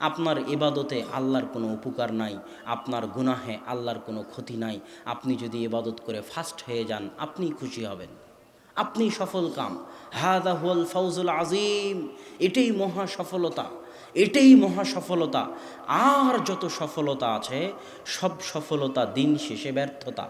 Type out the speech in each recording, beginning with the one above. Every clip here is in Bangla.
আপনার এবাদতে আল্লাহর কোনো উপকার নাই, আপনার গুনাহে আল্লাহর কোনো ক্ষতি নাই, আপনি যদি এবাদত করে ফাস্ট হয়ে যান আপনি খুশি হবেন। আপনি সফল কাম। হাদা হুয়াল ফাউজুল আজিম এটাই মহা সফলতা। এটাই মহা সফলতা। আর যত সফলতা আছে, সব সফলতা দিন শেষে ব্যর্থতা।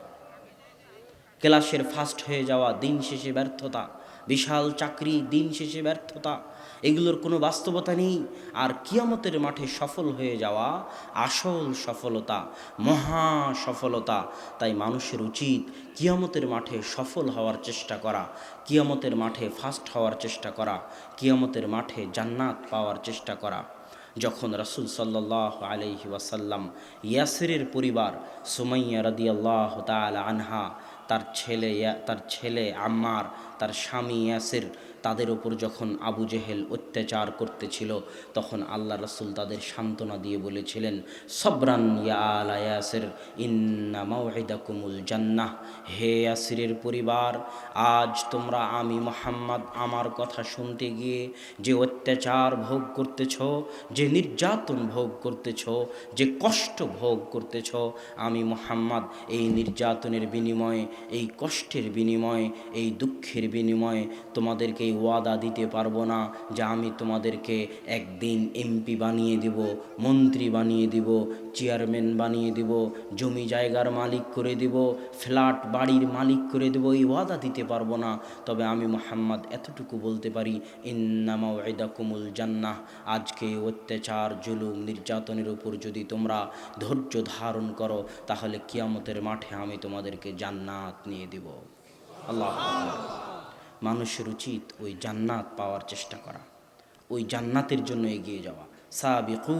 ক্লাসের ফার্স্ট হয়ে যাওয়া দিন শেষে ব্যর্থতা। বিশাল চাকরি দিন শেষে ব্যর্থতা। এগুলোর কোনো বাস্তবতা নেই। আর কিয়ামতের মাঠে সফল হয়ে যাওয়া আসল সফলতা, মহা সফলতা, তাই মানুষের উচিত কিয়ামতের মাঠে সফল হওয়ার চেষ্টা করা, কিয়ামতের মাঠে ফার্স্ট হওয়ার চেষ্টা করা, কিয়ামতের মাঠে জান্নাত পাওয়ার চেষ্টা করা। যখন রাসুল সাল্লাহ আলহি ওয়াসাল্লাম ইয়াসিরের পরিবার সুমাইয়া রদিয়াল্লাহ তাল আনহা, তার ছেলে তার ছেলে আম্মার তার স্বামী ইয়াসির তাদের ওপর যখন আবু জেহেল অত্যাচার করতেছিল, তখন আল্লাহ রসুল তাদের সান্ত্বনা দিয়ে বলেছিলেন, সবরান আলা ইয়াসির মাউইদাকুমুল জান্নাহ। হে ইয়াসিরের পরিবার, আজ তোমরা আমি মোহাম্মদ, আমার কথা শুনতে গিয়ে যে অত্যাচার ভোগ করতেছ, যে নির্যাতন ভোগ করতেছ, যে কষ্ট ভোগ করতেছ, আমি মোহাম্মদ, এই নির্যাতনের বিনিময়ে, এই কষ্টের বিনিময়ে, এই দুঃখের বিনিময়ে তোমাদেরকে ওয়াদা দিতে পারব না, যে আমি তোমাদেরকে একদিন এমপি বানিয়ে দিব, মন্ত্রী বানিয়ে দিব, চেয়ারম্যান বানিয়ে দিব, জমি জায়গার মালিক করে দিব, ফ্ল্যাট বাড়ির মালিক করে দেব, এই ওয়াদা দিতে পারব না। তবে আমি মোহাম্মদ এতটুকু বলতে পারি ইন্নামা কুমুল জান্নাহ, আজকে অত্যাচার, জুলুম, নির্যাতনের উপর যদি তোমরা ধৈর্য ধারণ করো, তাহলে কিয়ামতের মাঠে আমি তোমাদেরকে জান্নাত নিয়ে দিব। আল্লাহ মানুষের উচিত ওই জান্নাত পাওয়ার চেষ্টা করা। ওই জান্নাতের জন্য এগিয়ে যাওয়া। সাবিকু,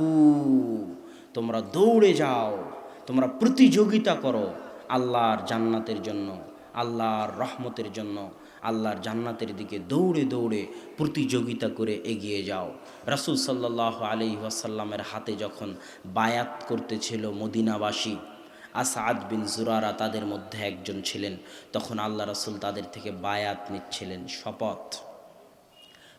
তোমরা দৌড়ে যাও, তোমরা প্রতিযোগিতা করো আল্লাহর জান্নাতের জন্য, আল্লাহর রহমতের জন্য, আল্লাহর জান্নাতের দিকে দৌড়ে দৌড়ে প্রতিযোগিতা করে এগিয়ে যাও। রাসুল সাল্লাহ আলি ওয়াসাল্লামের হাতে যখন বায়াত করতেছিল মদিনাবাসী আসাদ বিন জুরারা তাদের মধ্যে একজন ছিলেন। তখন আল্লাহ রসুল তাদের থেকে বায়াত নিচ্ছিলেন, শপথ।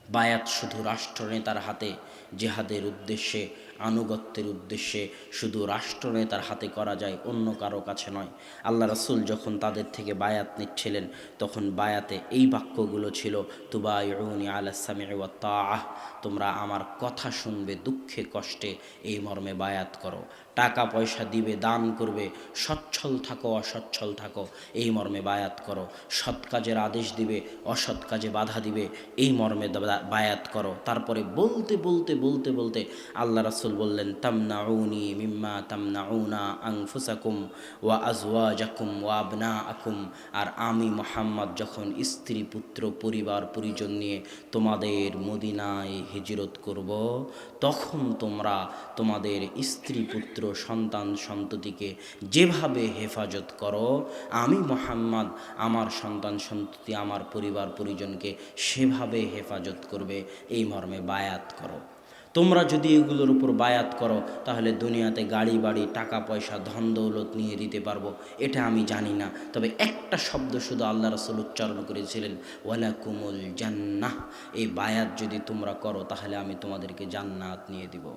বায়াত শুধু রাষ্ট্রনেতার হাতে, জেহাদের উদ্দেশ্যে আনুগত্যের উদ্দেশ্যে শুধু রাষ্ট্রনেতার হাতে করা যায়, অন্য কারও কাছে নয়। আল্লাহ রাসুল যখন তাদের থেকে বায়াত নিচ্ছিলেন, তখন বায়াতে এই বাক্যগুলো ছিল, তুবাইউনি আলাসামি তাহ তোমরা আমার কথা শুনবে, দুঃখে, কষ্টে, এই মর্মে বায়াত করো। টাকা পয়সা দিবে, দান করবে, সচ্ছল থাকো, অসচ্ছল থাকো, এই মর্মে বায়াত করো। সৎ কাজের আদেশ দিবে, অসৎ কাজে বাধা দিবে, এই মর্মে বায়াত করো। তারপরে বলতে বলতে বলতে বলতে আল্লাহ রাসুল বললেন, তামনাউনি মিম্মা তামনাউনা আংফুসাকুম ওয়া আজওয়াজাকুম ওয়া আবনা আকুম আর আমি মোহাম্মদ যখন স্ত্রী, পুত্র, পরিবার, পরিজন নিয়ে তোমাদের মদিনায় হিজরত করব, তখন তোমরা তোমাদের স্ত্রী, পুত্র, সন্তান, সন্ততিকে যেভাবে হেফাজত করো, আমি মোহাম্মদ আমার সন্তান, সন্ততি, আমার পরিবার, পরিজনকে সেভাবে হেফাজত করবে, এই মর্মে বায়াত করো। তোমরা যদি এগুলোর উপর বায়াত করো, তাহলে দুনিয়াতে গাড়ি, বাড়ি, টাকা, পয়সা, ধন, দৌলত নিয়ে দিতে পারব। এটা আমি জানি না। তবে একটা শব্দ শুধু আল্লাহ রসুল উচ্চারণ করেছিলেন ওয়ালা কুমুল জান্নাহ। এই বায়াত যদি তোমরা করো, তাহলে আমি তোমাদেরকে জান্নাত নিয়ে দিব।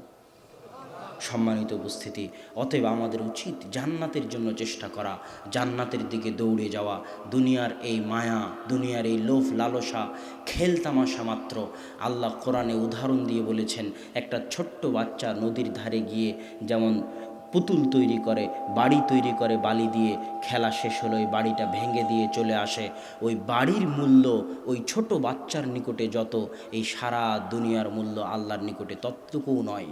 সম্মানিত উপস্থিতি। অতএব আমাদের উচিত জান্নাতের জন্য চেষ্টা করা, জান্নাতের দিকে দৌড়ে যাওয়া, দুনিয়ার এই মায়া, দুনিয়ার এই লোভ লালসা খেলতামাশা মাত্র। আল্লাহ কোরআনে উদাহরণ দিয়ে বলেছেন, একটা ছোট্ট বাচ্চা নদীর ধারে গিয়ে যেমন পুতুল তৈরি করে, বাড়ি তৈরি করে বালি দিয়ে খেলা শেষ হলো ওই বাড়িটা ভেঙে দিয়ে চলে আসে। ওই বাড়ির মূল্য, ওই ছোট বাচ্চার নিকটে যত, এই সারা দুনিয়ার মূল্য আল্লাহর নিকটে ততটুকুও নয়।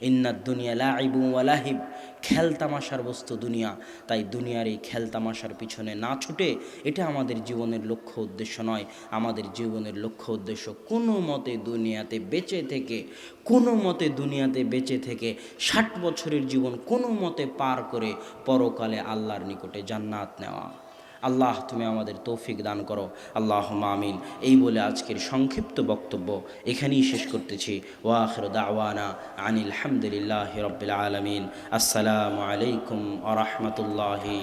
ইন্নার দুনিয়া লাইবু ওয়ালাহিব খেলতামাশার বস্তু দুনিয়া। তাই দুনিয়ার এই খেলতামাশার পিছনে না ছুটে এটা আমাদের জীবনের লক্ষ্য উদ্দেশ্য নয়। আমাদের জীবনের লক্ষ্য উদ্দেশ্য কোনো মতে দুনিয়াতে বেঁচে থেকে, কোনো মতে দুনিয়াতে বেঁচে থেকে ষাট বছরের জীবন কোনো মতে পার করে পরকালে আল্লাহর নিকটে জান্নাত নেওয়া। আল্লাহ, তুমি আমাদের তৌফিক দান করো। আল্লাহ মামিন এই বলে আজকের সংক্ষিপ্ত বক্তব্য এখানেই শেষ করতেছি। ওয়াখর দাওয়ানা আনিল হামদুলিল্লাহ রবিল আলমিন। আসসালামু আলাইকুম আ রহমতুল্লাহি